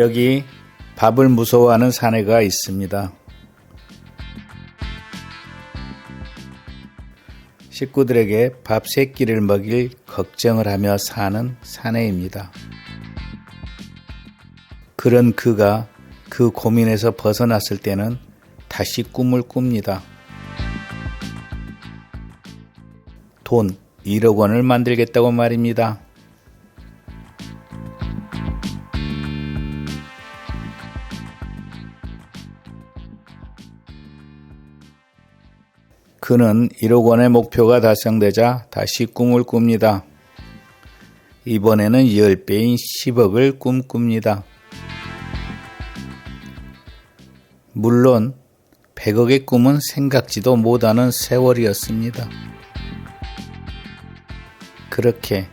여기 밥을 무서워하는 사내가 있습니다. 식구들에게 밥 세 끼를 먹일 걱정을 하며 사는 사내입니다. 그런 그가 그 고민에서 벗어났을 때는 다시 꿈을 꿉니다. 돈 1억 원을 만들겠다고 말입니다. 그는 1억 원의 목표가 달성되자 다시 꿈을 꿉니다. 이번에는 10배인 10억을 꿈꿉니다. 물론 100억의 꿈은 생각지도 못하는 세월이었습니다. 그렇게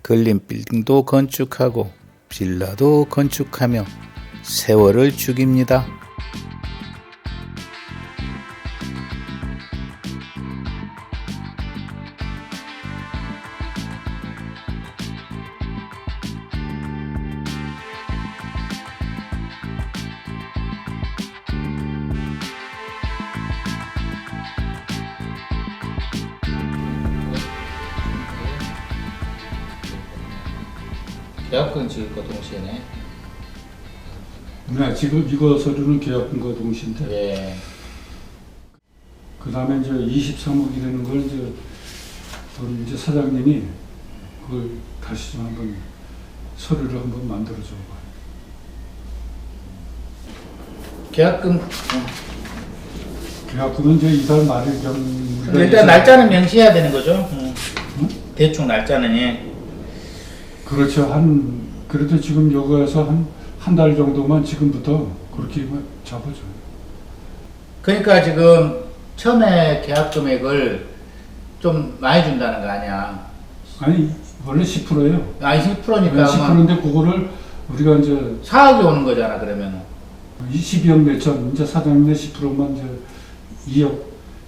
근린 빌딩도 건축하고 빌라도 건축하며 세월을 죽입니다. 계약금 지을 거 동시에네. 네, 지금 이거 서류는 계약금과 동시인데 예. 그 다음에 이제 23억이라는 걸 이제 우리 이제 사장님이 그걸 다시 좀 한번 서류를 한번 만들어줘 봐. 계약금 계약금은 이제 이달 말일경 우리가 일단 날짜는 명시해야 되는 거죠. 응. 대충 날짜는 예. 그렇죠 한 그래도 지금 여기에서 한 한 달 정도만 지금부터 그렇게 잡아줘요. 그러니까 지금 처음에 계약 금액을 좀 많이 준다는 거 아니야. 아니 원래 10%예요. 아, 20%니까 10%인데 그거를 우리가 이제 4억이 오는 거잖아, 그러면. 22억 몇천 이제 사장님의 10%만 이제 2억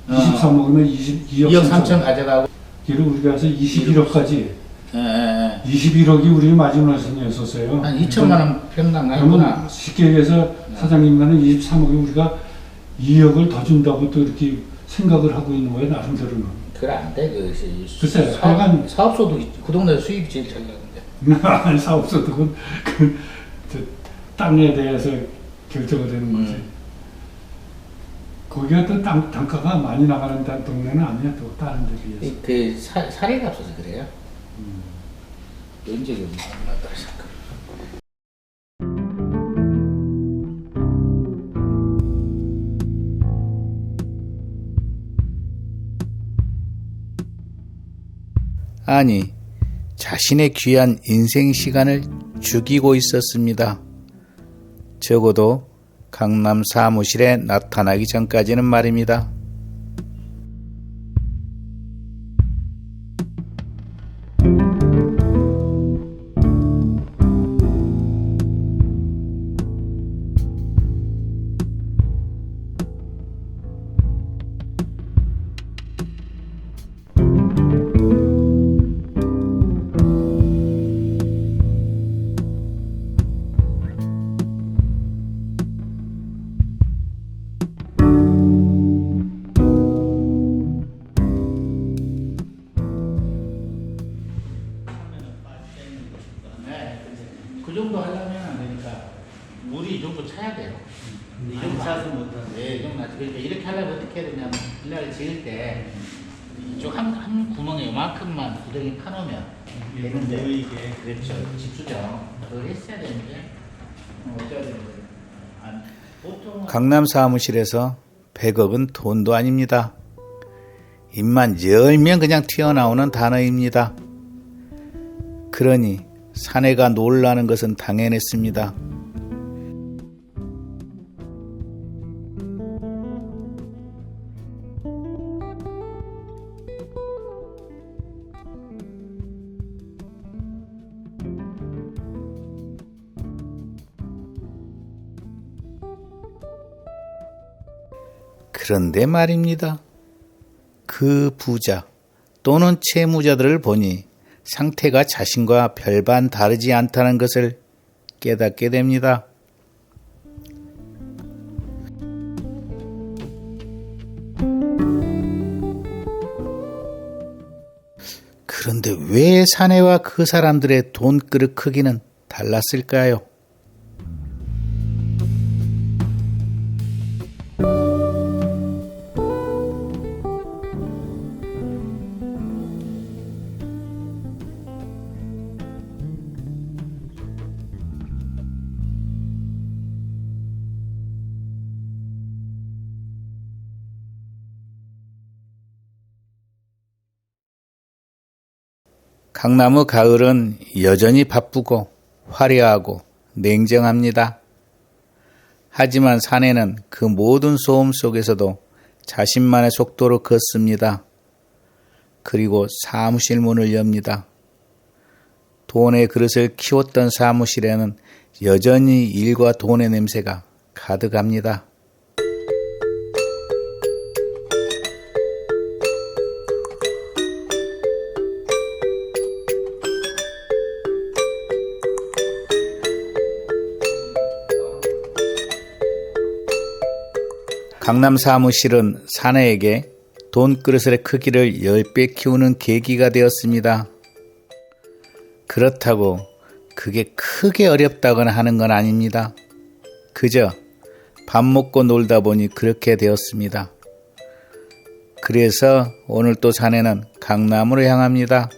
23억이면 22억 2억 3천 가져가고. 기를 우리가 해서 21억까지 예, 예, 21억이 우리 마지노선이었었어요. 예. 한 2천만 원 평당 그러면 나구나. 쉽게 얘기해서 사장님과는 23억이 우리가 2억을 더 준다고 또 이렇게 생각을 하고 있는 거예요 나름대로는. 그래 안 돼. 그 시- 글쎄, 사업, 하여간- 사업소도 있- 그 동네 수입이 제일 잘 나는데. 사업소도 그, 그, 저 땅에 대해서 결정을 되는 거지. 음. 거기가 또 땅, 단가가 많이 나가는 단- 동네는 아니야 또 다른 데 비해서. 이- 그 사, 사례가 없어서 그래요. 음. 아니, 자신의 귀한 인생 시간을 죽이고 있었습니다. 적어도 강남 사무실에 나타나기 전까지는 말입니다. 강남 사무실에서 100억은 돈도 아닙니다. 입만 열면 그냥 튀어나오는 단어입니다. 그러니 사내가 놀라는 것은 당연했습니다. 그런데 말입니다. 그 부자 또는 채무자들을 보니 상태가 자신과 별반 다르지 않다는 것을 깨닫게 됩니다. 그런데 왜 사내와 그 사람들의 돈 그릇 크기는 달랐을까요? 강나무 가을은 여전히 바쁘고 화려하고 냉정합니다. 하지만 사내는 그 모든 소음 속에서도 자신만의 속도로 걷습니다. 그리고 사무실 문을 엽니다. 돈의 그릇을 키웠던 사무실에는 여전히 일과 돈의 냄새가 가득합니다. 강남 사무실은 사내에게 돈 그릇의 크기를 10배 키우는 계기가 되었습니다. 그렇다고 그게 크게 어렵다거나 하는 건 아닙니다. 그저 밥 먹고 놀다 보니 그렇게 되었습니다. 그래서 오늘 또 사내는 강남으로 향합니다.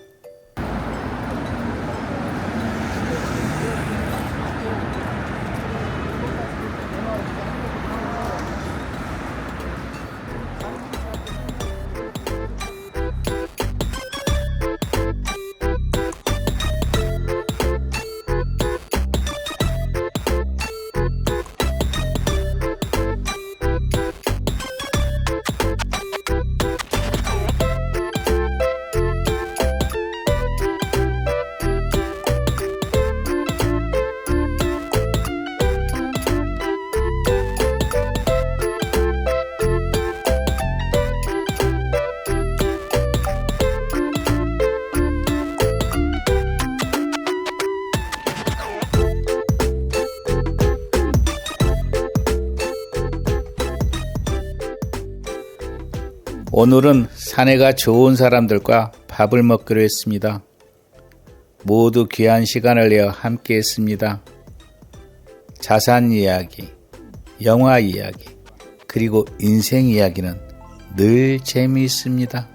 오늘은 사내가 좋은 사람들과 밥을 먹기로 했습니다. 모두 귀한 시간을 내어 함께 했습니다. 자산 이야기, 영화 이야기, 그리고 인생 이야기는 늘 재미있습니다.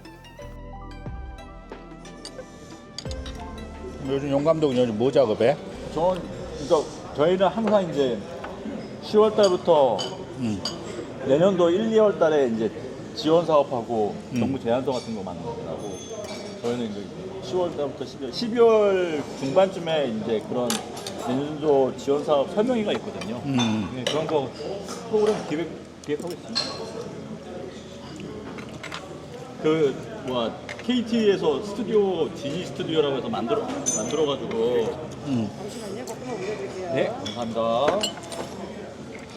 요즘 용 감독은 요즘 뭐 작업해? 전 그러니까 저희는 항상 이제 10월 달부터 내년도 1, 2월 달에 이제 지원 사업하고 정부 제안서 같은 거 만들고 저희는 이제 10월 달부터 12월 12월 중반쯤에 이제 그런 내년도 지원 사업 설명회가 있거든요. 음. 네, 그런 거 프로그램 기획 기획하고 있습니다. 그 뭐야 KT에서 스튜디오 지니 스튜디오라고 해서 만들어 만들어 가지고 음. 네 감사합니다.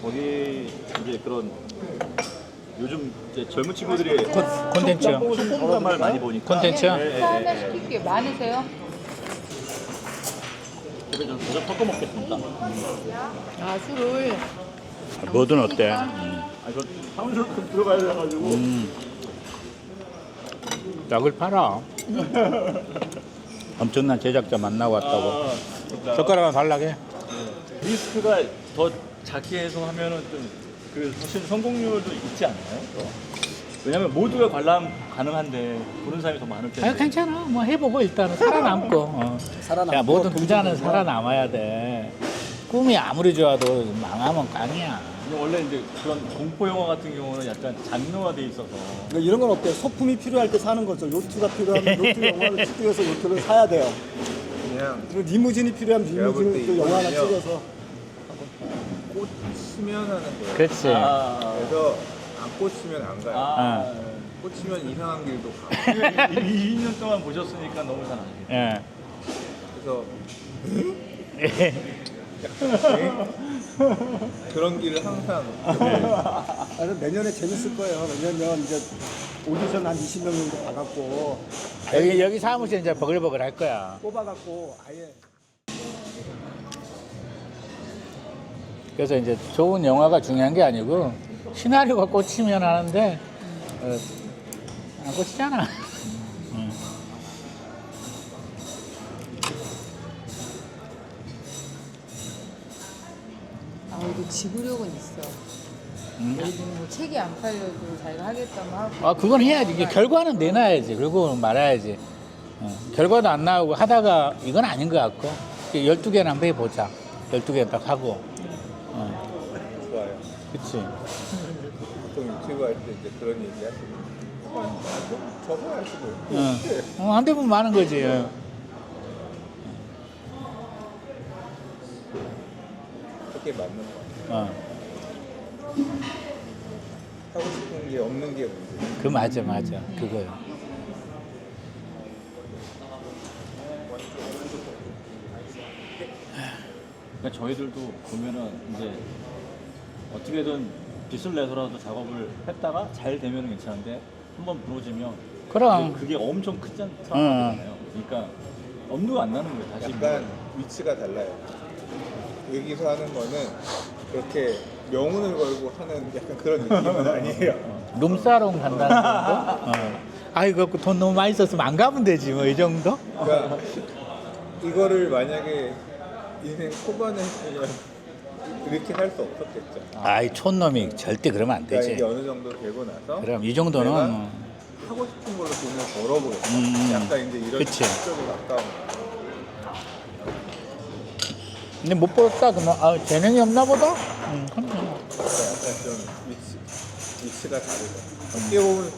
거기 이제 그런 요즘 이제 젊은 친구들이 콘- 콘텐츠요? 속공감을 많이 보니까 콘텐츠요? 네, 네, 또 하나 네, 네. 시킬게요. 많으세요? 그래서 저는 저녁 섞어 먹겠습니다. 아, 술을. 뭐든 어때? 아, 저 사무실 좀 들어가야 돼가지고 음. 약을 팔아. 엄청난 제작자 만나고 왔다고. 아, 그러니까 젓가락 하나 달라게. 리스크가 더 작게 해서 하면은 좀 그 사실 성공률도 있지 않나요? 또? 왜냐면 모두가 관람 가능한데 보는 사람이 더 많을 텐데. 아 괜찮아. 뭐 해보고 일단은 살아남고. 어. 야 모든 부자는 살아남아야 돼. 꿈이 아무리 좋아도 망하면 깡이야. 근데 원래 이제 그런 공포 영화 같은 경우는 약간 장르화돼 있어서 그러니까 이런 건 어때요? 소품이 필요할 때 사는 거죠. 요트가 필요하면 요트 영화를 찍기 위해서 요트를 사야 돼요. 그냥 그리고 리무진이 필요하면 리무진을 또 영화 하나 이거는요. 찍어서 꽂히면 하는 거예요. 그렇지. 아, 그래서 안 꽂히면 안 가요. 아, 꽂히면 이상한 길도 가고. 20년 동안 보셨으니까 너무 잘 아시겠죠. 예. 그래서 그런 길을 항상 그래서 내년에 재밌을 거예요. 왜냐면 이제 오디션 한 20명 정도 받았고 여기 여기 사무실 이제 버글버글 할 거야. 뽑아갖고 아예 그래서 이제 좋은 영화가 중요한 게 아니고 시나리오가 꽂히면 하는데 어, 안 꽂히잖아. 음. 아, 그래도 지구력은 있어. 예를 들면 뭐 책이 안 팔려도 자기가 하겠다면 하고. 아 그건 해야지. 이게 결과는 내놔야지. 결국은 말아야지. 어, 결과도 안 나오고 하다가 이건 아닌 것 같고 12개는 한번 해보자. 12개 딱 하고. 어, 좋아요. 그치. 보통 유튜브 할 때 이제 그런 얘기 하시고 아, 좀 접어야지 뭐. 어, 어, 안 되면 많은 거지. 어. 그게 맞는 거 같아요. 어. 하고 싶은 게 없는 게 문제. 그 맞아 맞아 그거요. 그러니까 저희들도 보면은 이제 어떻게든 빚을 내서라도 작업을 했다가 잘 되면 괜찮은데 한번 부러지면 그럼. 그게 엄청 큰 상황이잖아요. 그러니까 엄두가 안 나는 거예요. 다시 약간 위치가 달라요. 여기서 하는 거는 그렇게 명운을 걸고 하는 약간 그런 느낌은 아니에요. 룸사롱 간다는 정도? 어. 아이고 그돈 너무 많이 썼으면 안 가면 되지 뭐 이 정도? 그러니까 이거를 만약에 인생 초반에 했으면 이렇게 할 수 없었겠죠. 아이 촌놈이 절대 그러면 안 그러니까 되지. 이게 어느 정도 되고 나서 그럼 이 정도는 내가 뭐. 하고 싶은 걸로 돈을 벌어보겠다. 음, 약간 이제 이런 그치. 쪽으로 가까운 거. 근데 못 벌었다 그러면 아 재능이 없나 보다? 음, 그럼 그러니까 약간 좀 위치, 위치가 다르죠. 어떻게 보면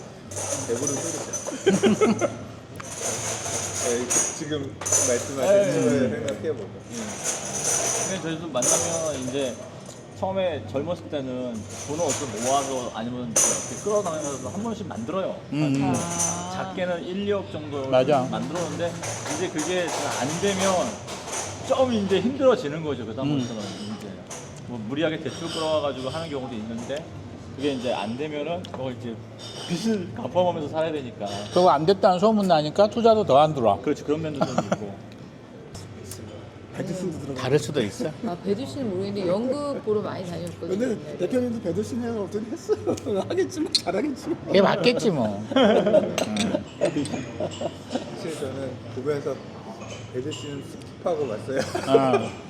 배부른 소리죠. 네, 지금 말씀하신 거를 생각해보면. 근데 저희도 만나면 이제 처음에 젊었을 때는 돈을 어떻게 모아서 아니면 이렇게 끌어다니면서 한 번씩 만들어요. 음, 음. 아. 작게는 1, 2억 정도 맞아. 만들었는데 이제 그게 잘 안 되면 좀 이제 힘들어지는 거죠. 그 다음부터는 이제 뭐 무리하게 대출 끌어와가지고 하는 경우도 있는데 그게 이제 안 되면은 그걸 이제 빚을 갚아가면서 살아야 되니까 그거 안 됐다는 소문 나니까 투자도 더 안 들어와. 그렇지 그런 면도 좀 있고 배드슨도 들어가. 다를 수도 있어. 아, 배두 씨는 모르겠는데 연극 보러 많이 다녔거든요. 근데 옛날에. 대표님도 배드슨 해서 어떤 했어요. 하겠지만 잘하겠지만. 그게 맞겠지 뭐. 사실 저는 보면서 배드 씨는 스킵하고 봤어요. 어.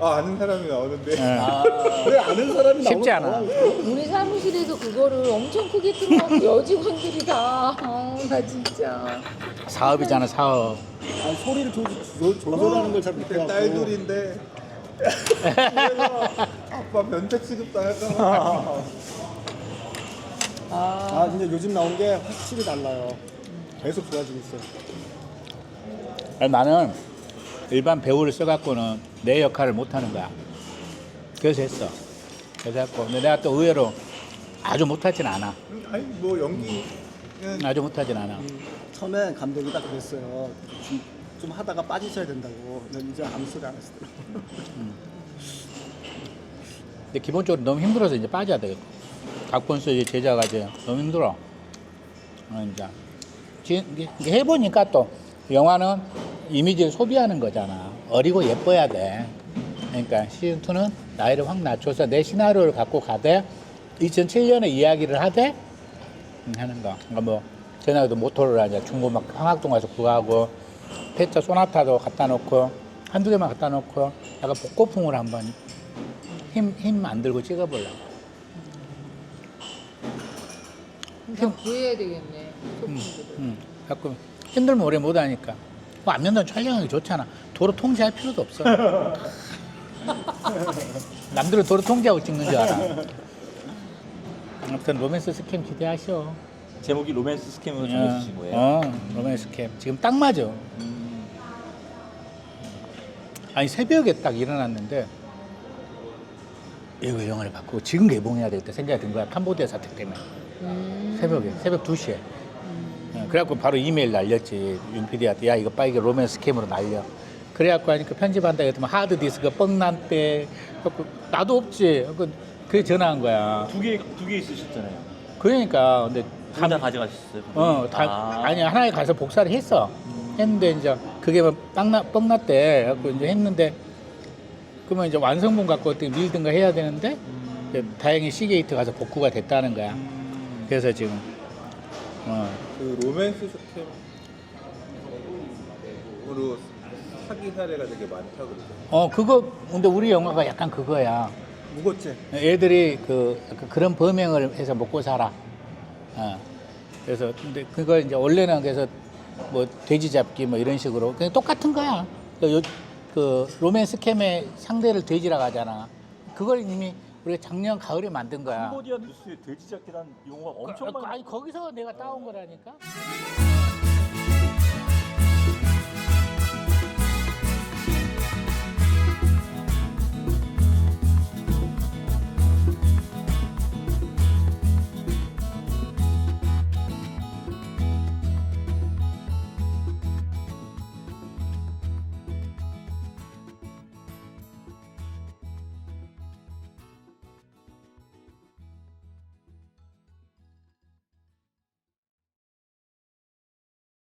아, 아는 사람이 나오는데. 어. 왜 아는 사람이 쉽지 나오나? 않아. 우리 사무실에서 그거를 엄청 크게 틀어놓고 여직원들이 다. 아, 나 진짜. 사업이잖아 사업. 아니, 소리를 조, 조, 조절하는 걸잘그 못해갖고. 딸 둘인데. 그래서 아빠 면책 취급도 할까봐. 아 근데 요즘 나온 게 확실히 달라요. 계속 좋아지고 있어요. 아니, 나는 일반 배우를 써갖고는 내 역할을 못하는 거야. 그래서 했어. 그래서 했고. 근데 내가 또 의외로 아주 못하진 않아. 아니, 뭐 연기는 아주 못하진 않아. 처음엔 감독이 딱 그랬어요. 좀, 좀 하다가 빠지셔야 된다고. 근데 이제 아무 소리 안 하시더라고. 근데 기본적으로 너무 힘들어서 이제 빠져야 되겠다. 각본 쓰기 제자가 이제 너무 힘들어. 어, 이제. 지금 이게- 이게 해보니까 또 영화는 이미지를 소비하는 거잖아. 어리고 예뻐야 돼. 그러니까 시즌2는 나이를 확 낮춰서 내 시나리오를 갖고 가되 2007년의 이야기를 하되 음, 하는 거. 그러니까 뭐 전에도 모토로라 이제 중고 막 황학동 가서 구하고 페차 소나타도 갖다 놓고 한두 개만 갖다 놓고 약간 복고풍으로 한번 힘, 힘 만들고 찍어보려고. 그냥 구해야 되겠네. 소품들을. 음, 자꾸 힘들면 오래 못 하니까. 뭐 안면도 촬영하기 좋잖아. 도로 통제할 필요도 없어. 남들은 도로 통제하고 찍는 줄 알아. 아무튼 로맨스 스캠 기대하셔. 제목이 로맨스 스캠으로 정해주신 거예요. 어, 로맨스 스캠. 지금 딱 맞아. 아니 새벽에 딱 일어났는데 이거 영화를 바꾸고 지금 개봉해야 되겠다 생각이 든 거야. 캄보디아 사태 때문에. 음. 새벽에 새벽 2시에 어, 그래갖고 바로 이메일 날렸지 윤 PD한테 야 이거 빨리 로맨스 스캠으로 날려 그래갖고 하니까 편집한다 했더니 하드 디스크 뻥난빼 그래갖고 나도 없지 그 그게 전화한 거야 두 개 두 개 있으셨잖아요. 그러니까 근데 둘 다 가져가셨어요. 어, 다, 아. 아. 니 하나에 가서 복사를 했어. 했는데 이제 그게 뭐 빵나 뻥났대. 그래갖고 이제 했는데 그러면 이제 완성본 갖고 어떻게 밀든가 해야 되는데 이제 다행히 시게이트 가서 복구가 됐다는 거야. 그래서 지금 어, 그 로맨스 스캠으로 사기 사례가 되게 많다 그러죠. 어 그거 근데 우리 영화가 약간 그거야. 무겁지? 애들이 그 약간 그런 범행을 해서 먹고 살아. 어. 그래서 근데 그거 이제 원래는 그래서 뭐 돼지 잡기 뭐 이런 식으로 그냥 똑같은 거야. 그, 요, 그 로맨스 캠의 상대를 돼지라고 하잖아. 그걸 이미 우리가 작년 가을에 만든 거야. 캄보디아 뉴스에 돼지 잡기란 용어가 엄청 많이 아니 거기서 내가 따온 거라니까.